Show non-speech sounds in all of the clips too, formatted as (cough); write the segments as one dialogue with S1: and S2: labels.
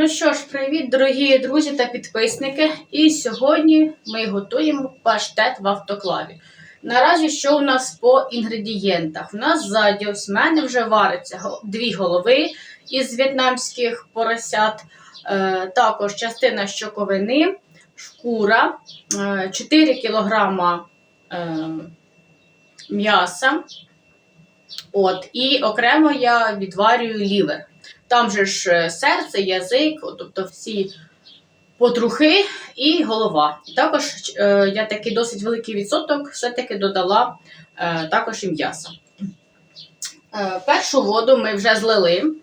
S1: ну що ж, привіт, дорогі друзі та підписники. І сьогодні ми готуємо паштет в автоклаві. Наразі, що у нас по інгредієнтах? У нас ззаді ось в мене вже вариться дві голови із в'єтнамських поросят, е, також частина щоковини, шкура, е, 4 кілограма е, м'яса. От, і окремо я відварюю лівер. Там же ж е, серце, язик, тобто всі потрухи і голова. І також е, я такий досить великий відсоток все-таки додала е, також і м'яса. Е, першу воду ми вже злили,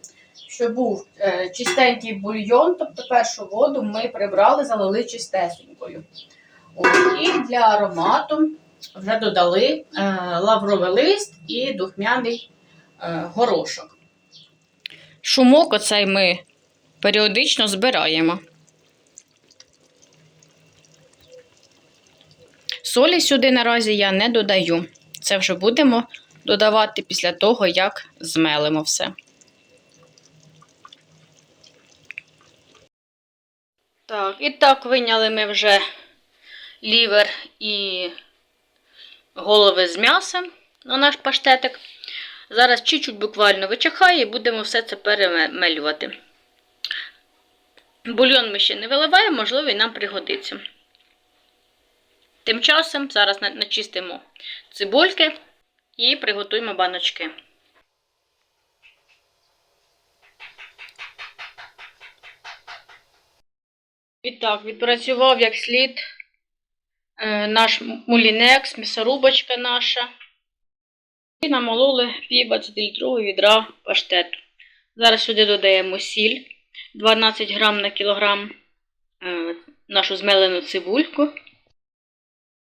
S1: щоб був е, чистенький бульйон, тобто першу воду ми прибрали, залили чистесенькою. І для аромату вже додали е, лавровий лист і духмяний е, горошок. Шумок оцей ми періодично збираємо. Солі сюди наразі я не додаю. Це вже будемо додавати після того, як змелимо все. Так, і так виняли ми вже лівер і голови з м'ясом на наш паштетик. Зараз чуть-чуть буквально вичахає і будемо все це перемелювати. Бульйон ми ще не виливаємо, можливо, і нам пригодиться. Тим часом зараз начистимо цибульки і приготуємо баночки. І так, відпрацював як слід е, наш мулінекс, м'ясорубочка наша. І намололи пів 20-літрового відра паштету. Зараз сюди додаємо сіль 12 грам на кілограм, е, нашу змелену цибульку.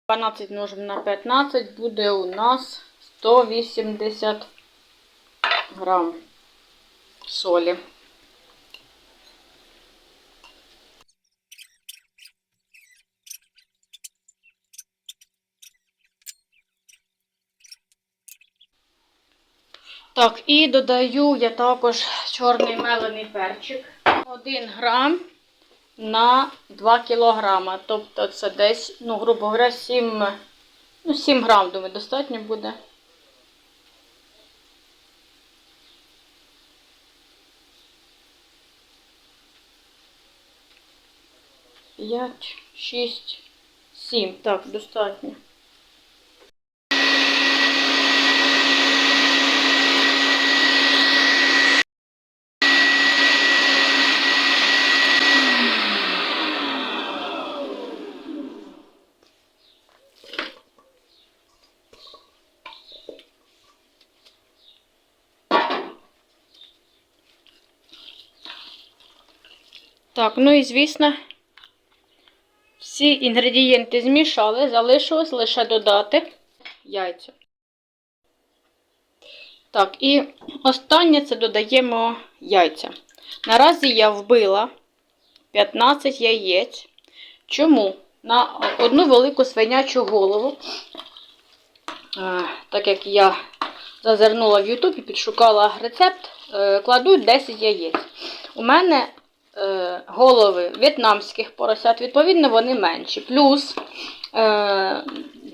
S1: 12 множимо на 15 буде у нас 180 грам солі. Так, і додаю я також чорний мелений перчик. 1 грам на 2 кілограма. Тобто це десь, ну, грубо говоря, 7, ну, 7 грам, думаю, достатньо буде. П'ять, шість, сім. Так, достатньо. Так, ну і звісно, всі інгредієнти змішали, залишилось лише додати яйця. Так, і останнє це додаємо яйця. Наразі я вбила 15 яєць. Чому? На одну велику свинячу голову, е, так як я зазирнула в YouTube і підшукала рецепт, е, кладуть 10 яєць. У мене е, голови в'єтнамських поросят, відповідно, вони менші. Плюс е,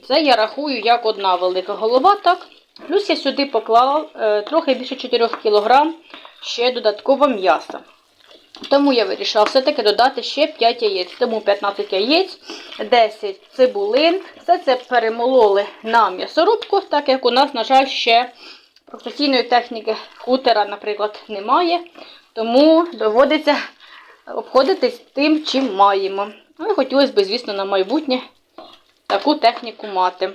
S1: це я рахую як одна велика голова. так? Плюс я сюди поклала е, трохи більше 4 кг ще додатково м'яса. Тому я вирішила все-таки додати ще 5 яєць. Тому 15 яєць, 10 цибулин. Все це перемололи на м'ясорубку, так як у нас, на жаль, ще професійної техніки кутера, наприклад, немає. Тому доводиться обходитись тим, чим маємо. Ну і хотілося б, звісно, на майбутнє таку техніку мати.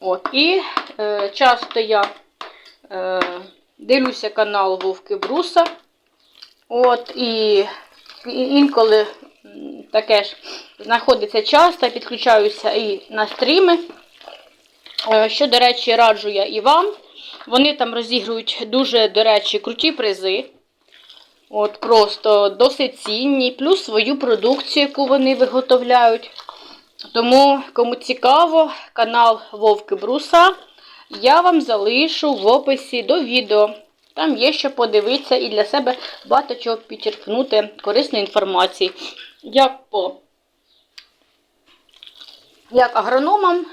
S1: От, І е, часто я е, дивлюся канал Вовки Бруса. От, і, інколи таке ж знаходиться час, та підключаюся і на стріми. Е, Що, до речі, раджу я і вам. Вони там розігрують дуже, до речі, круті призи. От Просто досить цінні, плюс свою продукцію, яку вони виготовляють. Тому, кому цікаво, канал Вовки Бруса я вам залишу в описі до відео. Там є що подивитися і для себе багато чого підчеркнути корисної інформації. Як по як агрономам,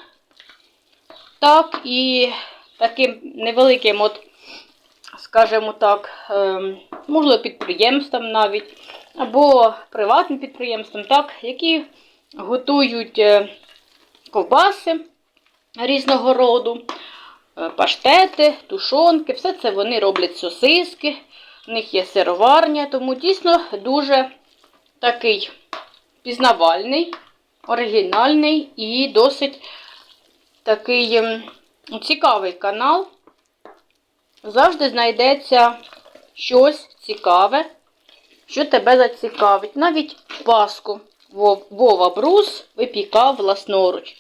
S1: так і таким невеликим, от, скажімо так, ем, можливо, підприємствам навіть, або приватним підприємствам, так, які готують е, ковбаси різного роду, е, паштети, тушонки, все це вони роблять сосиски, в них є сироварня, тому дійсно дуже такий пізнавальний, оригінальний і досить такий ем, цікавий канал. Завжди знайдеться щось цікаве, що тебе зацікавить. Навіть паску Вова Брус випікав власноруч.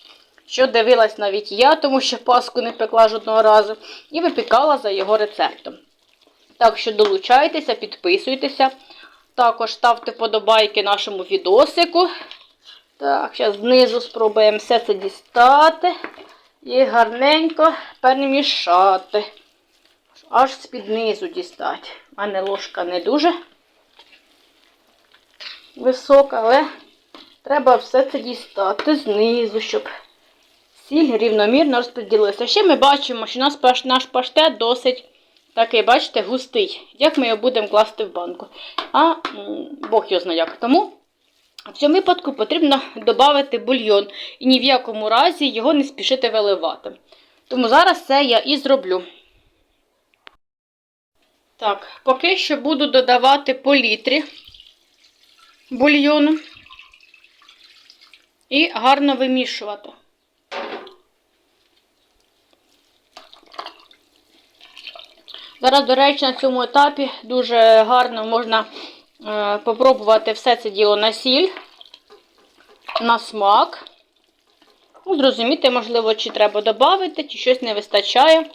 S1: Що дивилась навіть я, тому що паску не пекла жодного разу, і випікала за його рецептом. Так що долучайтеся, підписуйтеся. Також ставте подобайки нашому відосику. Так, зараз знизу спробуємо все це дістати і гарненько перемішати. Аж з-під низу дістати. У мене ложка не дуже висока, але треба все це дістати знизу, щоб сіль рівномірно розподілилася. Ще ми бачимо, що наш, наш паштет досить такий, бачите, густий. Як ми його будемо класти в банку? А Бог його знає як. Тому в цьому випадку потрібно додати бульйон і ні в якому разі його не спішити виливати. Тому зараз це я і зроблю. Так, поки що буду додавати по літрі бульйону і гарно вимішувати. Зараз, до речі, на цьому етапі дуже гарно можна е, попробувати все це діло на сіль, на смак. Ну, зрозуміти, можливо, чи треба додати, чи щось не вистачає.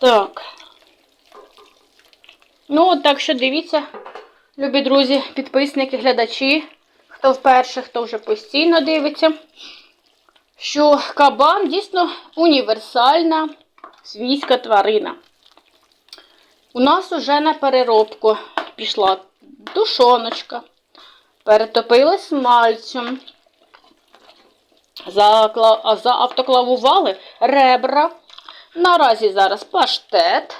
S1: Так. Ну, так що дивіться, любі друзі, підписники, глядачі, хто вперше, хто вже постійно дивиться, що кабан дійсно універсальна свійська тварина. У нас уже на переробку пішла тушоночка, перетопили смальцем, заавтоклавували ребра. Наразі зараз паштет.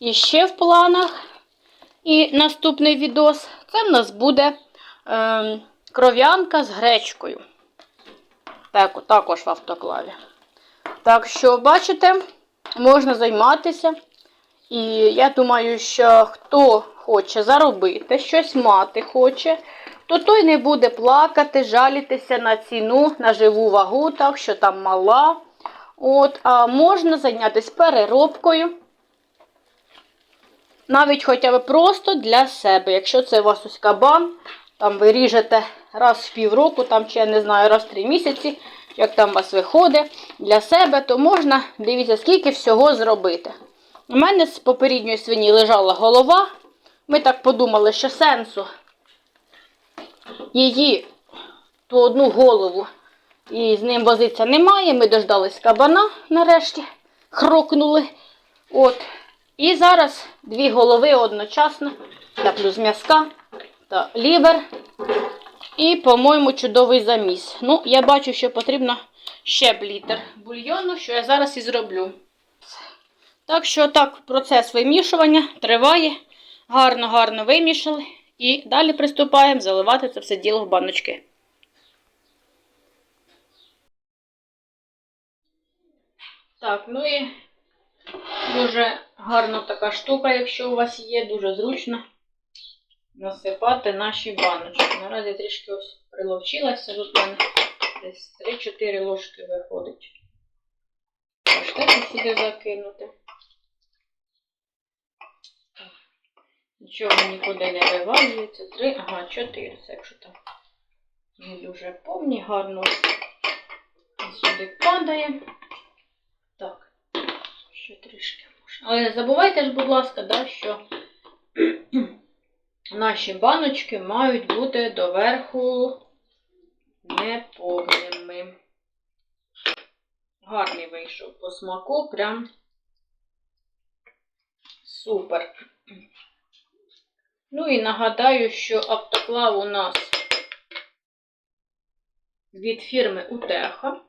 S1: І ще в планах. І наступний відос це в нас буде е, кров'янка з гречкою. Так, також в автоклаві. Так що, бачите, можна займатися. І я думаю, що хто хоче заробити, щось мати хоче, то той не буде плакати, жалітися на ціну, на живу вагу, так що там мала. От, а можна зайнятися переробкою. Навіть хоча б просто для себе. Якщо це у вас ось кабан, там ви ріжете раз в півроку, там, чи я не знаю, раз в три місяці, як там у вас виходить для себе, то можна, дивіться, скільки всього зробити. У мене з попередньої свині лежала голова. Ми так подумали, що сенсу її ту одну голову і з ним возитися немає. Ми дождались кабана нарешті, хрокнули. От. І зараз дві голови одночасно, та плюс м'язка та лівер. І, по-моєму, чудовий заміс. Ну, я бачу, що потрібно ще б літр бульйону, що я зараз і зроблю. Так що так, процес вимішування триває. Гарно-гарно вимішали. І далі приступаємо заливати це все діло в баночки. Так, ну і дуже гарна така штука, якщо у вас є, дуже зручно насипати наші баночки. Наразі трішки ось приловчилася, тут в мене десь 3-4 ложки виходить. Паштету сюди закинути. Нічого нікуди не вивалюється. Три, ага, чотири, це якщо там не дуже повні, гарно сюди падає. Ще трішки можна. Але не забувайте ж, будь ласка, да, що (clears throat) наші баночки мають бути доверху неповними. Гарний вийшов по смаку, прям супер. Ну і нагадаю, що автоклав у нас від фірми Утеха.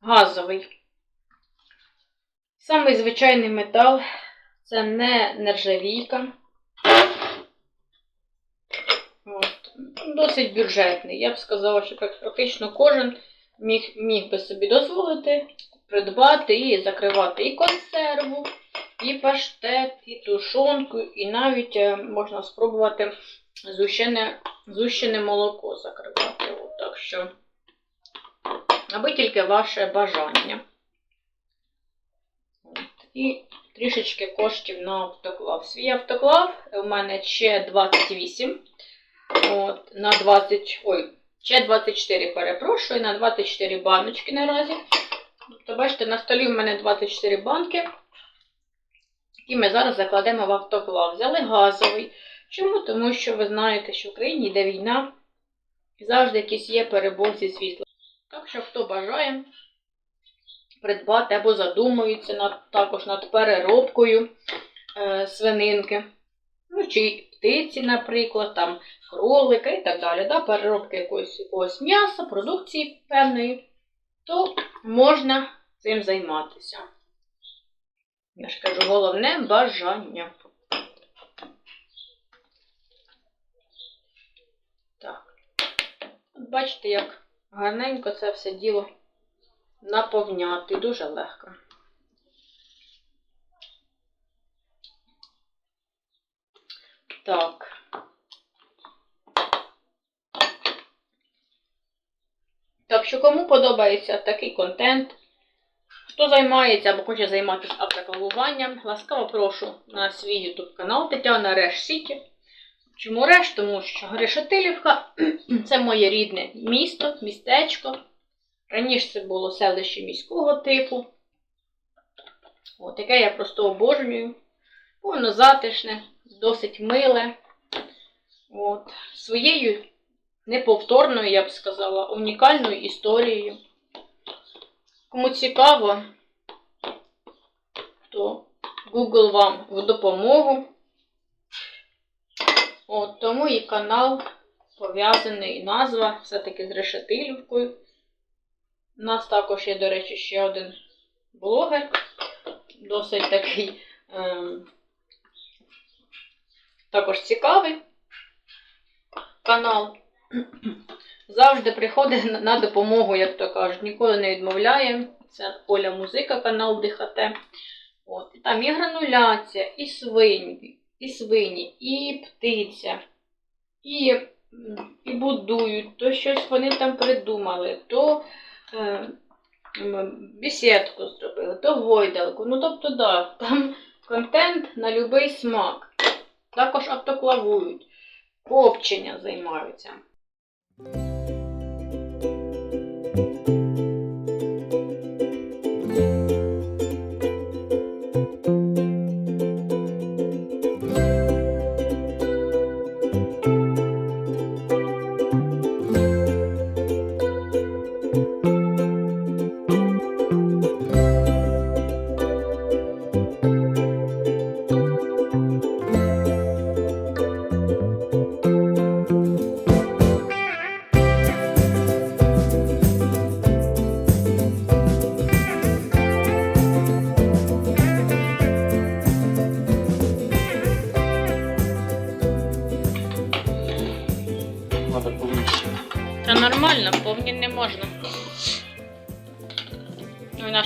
S1: Газовий. Самий звичайний метал це не нержавійка. Досить бюджетний. Я б сказала, що практично кожен міг, міг би собі дозволити придбати і закривати і консерву, і паштет, і тушонку, і навіть е, можна спробувати зущене, зущене молоко закривати. От, так що, аби тільки ваше бажання. І трішечки коштів на автоклав. Свій автоклав у мене ще 28. От, на 20, ой, ще 24, перепрошую, на 24 баночки наразі. Тобто, бачите, на столі в мене 24 банки, які ми зараз закладемо в автоклав. Взяли газовий. Чому? Тому що ви знаєте, що в Україні йде війна і завжди якісь є перебор зі світлом. Так що, хто бажає придбати або задумується над, також над переробкою е, свининки, ну, чи птиці, наприклад, там кролика і так далі, да, переробки якогось, якогось м'яса, продукції певної, то можна цим займатися. Я ж кажу, головне бажання. Так. Бачите, як гарненько це все діло наповняти. Дуже легко. Так. Так що, кому подобається такий контент, хто займається або хоче займатися автоклавуванням, ласкаво прошу на свій YouTube канал Тетяна Реш Сіті. Чому Реш? Тому що Решетилівка (clears throat) це моє рідне місто, містечко. Раніше це було селище міського типу. От, яке я просто обожнюю. Воно затишне, досить миле. От, своєю неповторною, я б сказала, унікальною історією. Кому цікаво, то Google вам в допомогу. От, тому і канал пов'язаний назва все-таки з Решетилівкою. У нас також є, до речі, ще один блогер, досить такий ем, також цікавий канал. Завжди приходить на- допомогу, як то кажуть, ніколи не відмовляє. Це Оля Музика, канал ДХТ. От, там і грануляція, і свині, і свині, і птиця, і, і будують, то щось вони там придумали, то бесідку зробили, то гойдалку. Ну, тобто, да, там контент на будь-який смак. Також автоклавують, копчення займаються.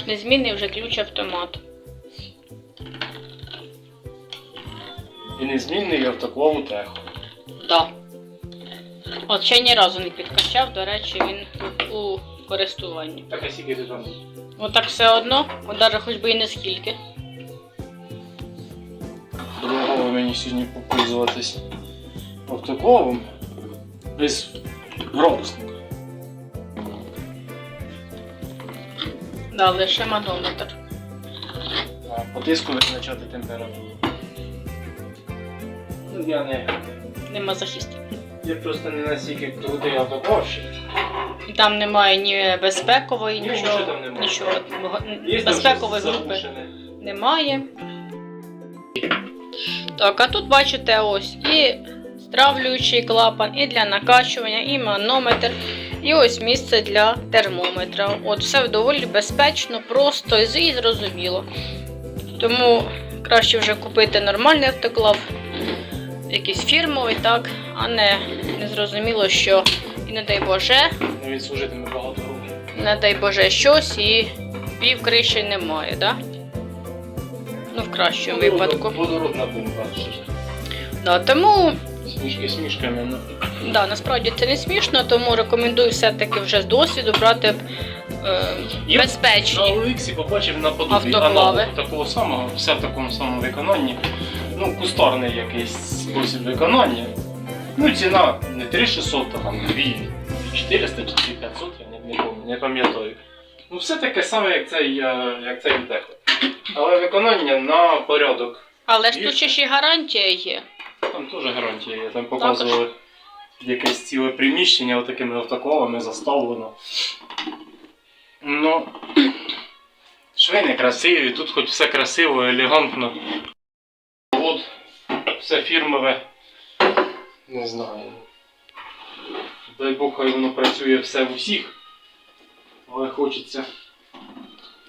S1: Незмінний вже ключ автомат.
S2: І незмінний автоклав теху.
S1: Да. От ще ні разу не підкачав, до речі, він у користуванні.
S2: Так а скільки ти там?
S1: Отак все одно, от навіть хоч би і не скільки.
S2: Другого мені сьогодні попользуватись автоклавом без градусника.
S1: Да, лише манометр.
S2: По тиску визначати температуру. Ну, я не.
S1: Нема захисту.
S2: Я просто не настільки крутий автоклавщик.
S1: І Там немає ні безпекової,
S2: Ні,
S1: нічого.
S2: нічого там немає.
S1: Нічого.
S2: Є там
S1: Безпекової
S2: щось
S1: групи
S2: заглушене.
S1: немає. Так, а тут бачите ось і стравлюючий клапан, і для накачування, і манометр, і ось місце для термометра. От все доволі безпечно, просто і зрозуміло. Тому краще вже купити нормальний автоклав, якийсь фірмовий, так, а не незрозуміло, що і не дай Боже,
S2: Ну, Він служитиме багато років.
S1: не дай Боже щось і пів криші немає, да? Ну, в кращому випадку.
S2: Водородна бомба.
S1: Да, тому
S2: Смішки смішками. Ну.
S1: да, насправді це не смішно, тому рекомендую все-таки вже з досвіду брати е,
S2: Я На
S1: безпечні.
S2: OLX побачив на подобі
S1: Автоклави.
S2: аналог такого самого, все в такому самому виконанні. Ну, кустарний якийсь спосіб виконання. Ну, ціна не 3600, а там 2 400 чи 500, я не, не, пам'ятаю, не пам'ятаю. Ну, все таке саме, як цей, е, як цей Дехо. Але виконання на порядок.
S1: Але ж тут ще
S2: ще.
S1: ж і гарантія є.
S2: Там теж гарантія є. Там показували якесь ціле приміщення отакими автоклавами заставлено. Ну, швини красиві, тут хоч все красиво, елегантно. От, все фірмове. Не знаю. Дай Бог, хай воно працює все в усіх. Але хочеться.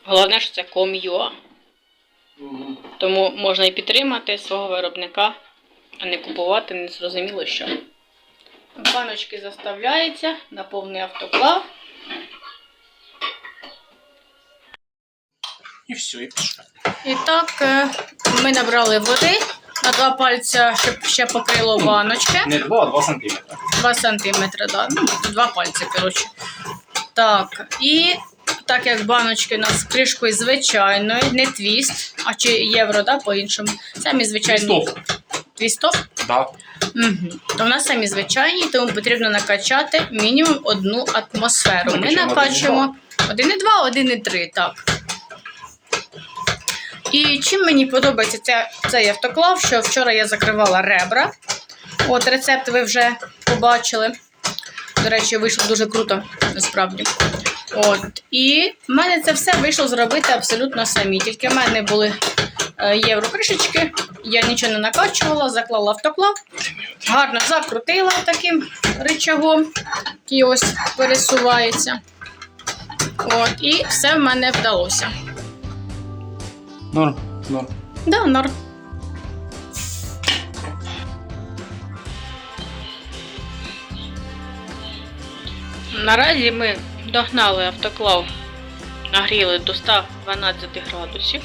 S1: Головне, що це ком'юа.
S2: Мгм.
S1: Тому можна і підтримати свого виробника, а не купувати незрозуміло що. Баночки заставляються на повний автоклав.
S2: І все, і пішло.
S1: І так, е, ми набрали води. На два пальця щоб ще покрило баночки.
S2: Не 2, а 2 сантиметри.
S1: 2 сантиметри, да. ну, два пальці, коротше. Так, і так як баночки у з кришкою звичайної, не твіст, а чи євро, да, по-іншому. Самі звичайні. Твістов?
S2: Да.
S1: Угу. То в нас самі звичайні, тому потрібно накачати мінімум одну атмосферу. Ми
S2: Накачаємо
S1: накачуємо 1,2, 1,3, так. І чим мені подобається ця, цей автоклав, що вчора я закривала ребра. От рецепт ви вже побачили. До речі, вийшло дуже круто, насправді. От. І в мене це все вийшло зробити абсолютно самі. Тільки в мене були е, єврокришечки, я нічого не накачувала, заклала автоклав, гарно закрутила таким рычагом, який ось пересувається. От, і все в мене вдалося.
S2: Норм, норм.
S1: Да, норм. Наразі ми догнали автоклав, нагріли до 112 градусів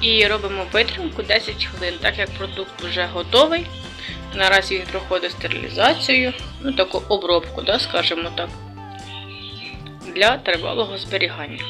S1: і робимо витримку 10 хвилин, так як продукт вже готовий. Наразі він проходить стерилізацію, ну таку обробку, да, скажімо так, для тривалого зберігання.